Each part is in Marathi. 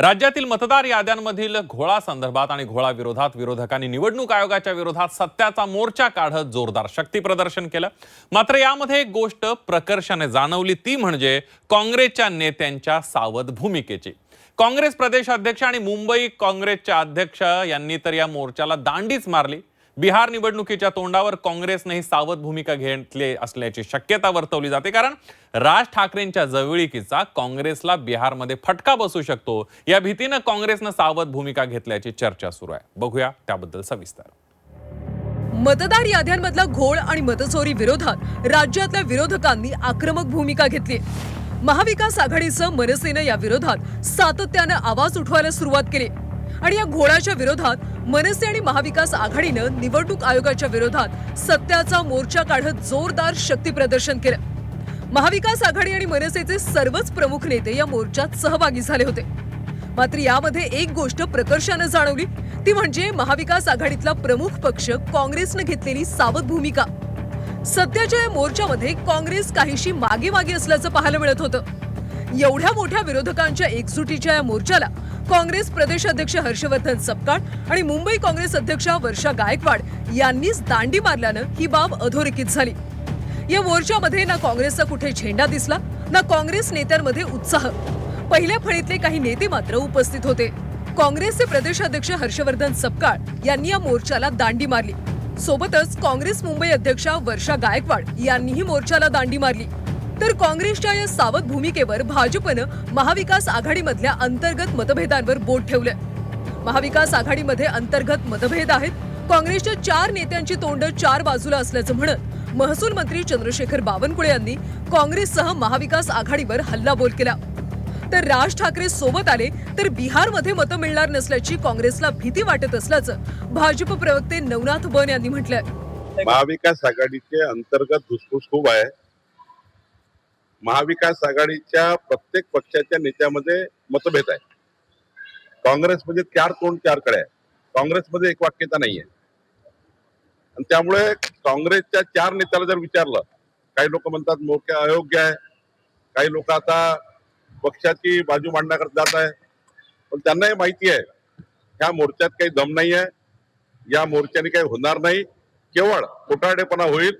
राज्यातील मतदार याद्यांमधील घोळा संदर्भात आणि घोळा विरोधात विरोधकांनी निवडणूक आयोगाच्या विरोधात सत्याचा मोर्चा काढत जोरदार शक्ती प्रदर्शन केलं. मात्र यामध्ये एक गोष्ट प्रकर्षाने जाणवली ती म्हणजे काँग्रेसच्या नेत्यांच्या सावध भूमिकेची. काँग्रेस प्रदेशाध्यक्ष आणि मुंबई काँग्रेसच्या अध्यक्ष यांनी तर या मोर्चाला दांडीच मारली. बिहार निवडणुकीच्या तोंडावर काँग्रेसनेही सावध भूमिका घेतली असल्याची शक्यता वर्तवली जाते. कारण राज ठाकरेंच्या जवळीकीचा काँग्रेसला बिहारमध्ये फटका बसू शकतो. या भीतीनं काँग्रेसनं सावध भूमिका घेतल्याची चर्चा सुरू आहे. बघूया त्याबद्दल सविस्तर. मतदार याद्यांमधला घोळ आणि मतचोरी विरोधात राज्यातल्या विरोधकांनी आक्रमक भूमिका घेतली. महाविकास आघाडीचं मनसेनं या विरोधात सातत्यानं आवाज उठवायला सुरुवात केली. आणि या घोळाच्या विरोधात मनसे आणि महाविकास आघाडीनं निवडणूक आयोगाच्या विरोधात सत्याचा मोर्चा काढत जोरदार शक्ती प्रदर्शन केलं. महाविकास आघाडी आणि मनसेचे सर्वच प्रमुख नेते या मोर्चात सहभागी झाले होते. मात्र यामध्ये एक गोष्ट प्रकर्षानं जाणवली ती म्हणजे महाविकास आघाडीतला प्रमुख पक्ष काँग्रेसनं घेतलेली सावध भूमिका. सध्याच्या या मोर्चामध्ये काँग्रेस काहीशी मागे मागे असल्याचं पाहायला मिळत होतं. एवढ्या मोठ्या विरोधकांच्या एकजुटीच्या या मोर्चाला काँग्रेस प्रदेशाध्यक्ष हर्षवर्धन सपकाळ आणि मुंबई काँग्रेस अध्यक्षा वर्षा गायकवाड यांनीच दांडी मारल्यानं ही बाब अधोरेखित झाली. या मोर्चामध्ये ना काँग्रेसचा कुठे झेंडा दिसला ना काँग्रेस नेत्यांमध्ये उत्साह. पहिल्या फळीतले काही नेते मात्र उपस्थित होते. काँग्रेसचे प्रदेशाध्यक्ष हर्षवर्धन सपकाळ यांनी या मोर्चाला दांडी मारली. सोबतच काँग्रेस मुंबई अध्यक्षा वर्षा गायकवाड यांनीही मोर्चाला दांडी मारली. तर काँग्रेसच्या या सावध भूमिकेवर भाजपनं महाविकास आघाडीमधल्या अंतर्गत मतभेदांवर बोट ठेवलंय. महाविकास आघाडीमध्ये अंतर्गत मतभेद आहेत. काँग्रेसच्या चार नेत्यांची तोंड चार बाजूला असल्याचं म्हणत महसूल मंत्री चंद्रशेखर बावनकुळे यांनी काँग्रेससह महाविकास आघाडीवर हल्लाबोल केला. तर राज ठाकरे सोबत आले तर बिहारमध्ये मतं मिळणार नसल्याची काँग्रेसला भीती वाटत असल्याचं भाजप प्रवक्ते नवनाथ बन यांनी म्हटलंय. महाविकास आघाडीचे अंतर्गत धुसफूस खूप आहे. महाविकास आघाडीच्या प्रत्येक पक्षाच्या नेत्यामध्ये मतभेद आहे. काँग्रेसमध्ये चार तोंड चारकडे आहे काँग्रेसमध्ये एक वाक्यता नाहीये. आणि त्यामुळे काँग्रेसच्या चार नेत्याला जर विचारलं काही लोक म्हणतात मोक्या अयोग्य आहे. काही लोक आता पक्षाची बाजू मांडण्याकरता जात आहे. पण त्यांनाही माहिती आहे ह्या मोर्चात काही दम नाही आहे या मोर्चाने काही होणार नाही. केवळ खोटारडेपणा होईल.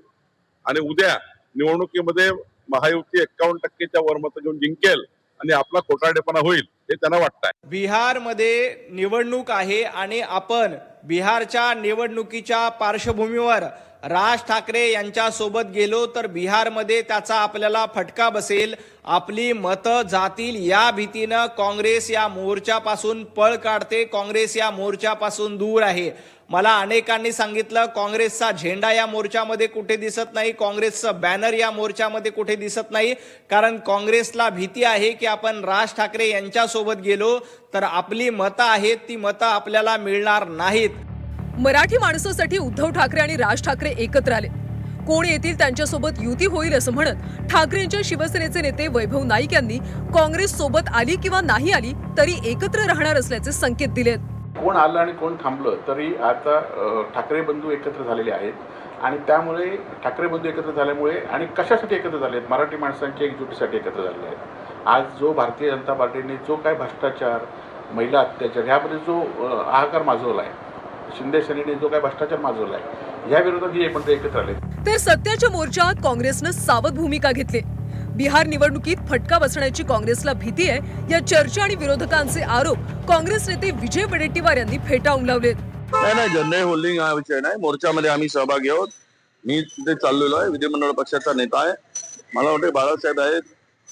आणि उद्या निवडणुकीमध्ये महायुती एक्कावन्न टक्केच्या वर मत घेऊन जिंकेल आणि आपला खोटारडेपणा होईल हे त्यांना वाटतंय. बिहारमध्ये निवडणूक आहे आणि आपण बिहारच्या निवडणुकीच्या पार्श्वभूमीवर राज ठाकरे यांच्यासोबत गेलो तर बिहारमध्ये त्याचा आपल्याला फटका बसेल. आपली मतं जातील या भीतीनं काँग्रेस या मोर्चापासून पळ काढते. काँग्रेस या मोर्चापासून दूर आहे. मला अनेकांनी सांगितलं काँग्रेसचा झेंडा या मोर्चामध्ये कुठे दिसत नाही काँग्रेसचं बॅनर या मोर्चामध्ये कुठे दिसत नाही. कारण काँग्रेसला भीती आहे की आपण राज ठाकरे यांच्यासोबत गेलो तर आपली मतं आहेत ती मतं आपल्याला मिळणार नाहीत. मराठी माणसासाठी उद्धव ठाकरे आणि राज ठाकरे एकत्र आले. कोण येतील त्यांच्यासोबत युती होईल असं म्हणत ठाकरेंच्या शिवसेनेचे नेते वैभव नाईक यांनी काँग्रेस सोबत आली किंवा नाही आली तरी एकत्र राहणार असल्याचे संकेत दिलेत. कोण आलं आणि कोण थांबलं तरी आता ठाकरे बंधू एकत्र झालेले आहेत. आणि त्यामुळे ठाकरे बंधू एकत्र झाल्यामुळे आणि कशासाठी एकत्र झाले आहेत? मराठी माणसांच्या एकजुटीसाठी एकत्र झालेले आहेत. आज जो भारतीय जनता पार्टीने जो काय भ्रष्टाचार महिला अत्याचार ह्यामध्ये जो अ, माजवला आहे शिंदे सेनेने जो काय भ्रष्टाचार माजवला आहे या विरोधात हे एकत्र आले तर सत्याच्या मोर्चात काँग्रेसनं सावध भूमिका घेतली. बिहार निवडणुकीत फटका बसण्याची काँग्रेसला भीती आहे. या चर्चा आणि विरोधकांचे आरोप काँग्रेस नेते विजय वडेट्टीवार यांनी फेटाळून लावलेत. नाही नाही जनरल होल्डिंग हा विषय नाही. मोर्चामध्ये आम्ही सहभागी आहोत. मी तिथे चाललेलो आहे. विधिमंडळ पक्षाचा नेता आहे. मला वाटते बाळासाहेब आहेत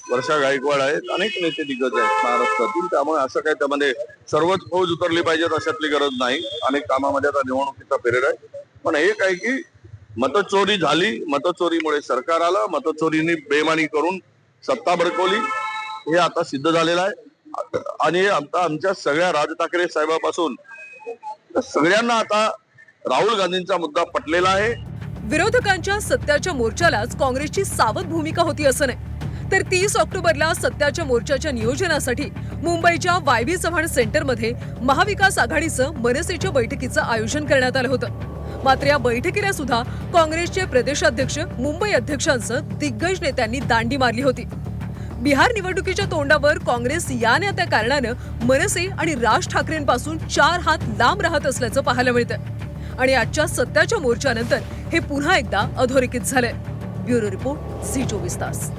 वर्षा गायकवाड आहेत अनेक नेते दिग्गज आहेत महाराष्ट्रातील. त्यामुळे असं काय त्यामध्ये सर्वच फौज उतरली पाहिजेत अशातली गरज नाही. अनेक कामामध्ये आता निवडणुकीचा पिरियड आहे. पण एक आहे की मतचोरी झाली. मतचोरीमुळे सरकार आलं. मतचोरीने बेमानी करून सत्ता भडकवली. हे आता सिद्ध झालेलं आहे. आणि आता आमच्या सगळ्या राज ठाकरे साहेबापासून सगळ्यांना आता राहुल गांधींचा मुद्दा पटलेला आहे. विरोधकांच्या सत्याच्या मोर्चालाच काँग्रेसची सावध भूमिका होती असं नाही. तर तीस ऑक्टोबरला सत्याच्या मोर्चाच्या नियोजनासाठी मुंबईच्या वाय बी चव्हाण सेंटरमध्ये महाविकास आघाडीचं मनसेच्या बैठकीचं आयोजन करण्यात आलं होतं. मात्र या बैठकीला सुद्धा काँग्रेसचे प्रदेशाध्यक्ष मुंबई अध्यक्षांसह दिग्गज नेत्यांनी दांडी मारली होती. बिहार निवडणुकीच्या तोंडावर काँग्रेस या ना त्या कारणानं मनसे आणि राज ठाकरेंपासून चार हात लांब राहत असल्याचं पाहायला मिळतं आणि आजच्या सत्याच्या मोर्चानंतर हे पुन्हा एकदा अधोरेखित झालंय. ब्युरो रिपोर्ट सी चोवीस तास.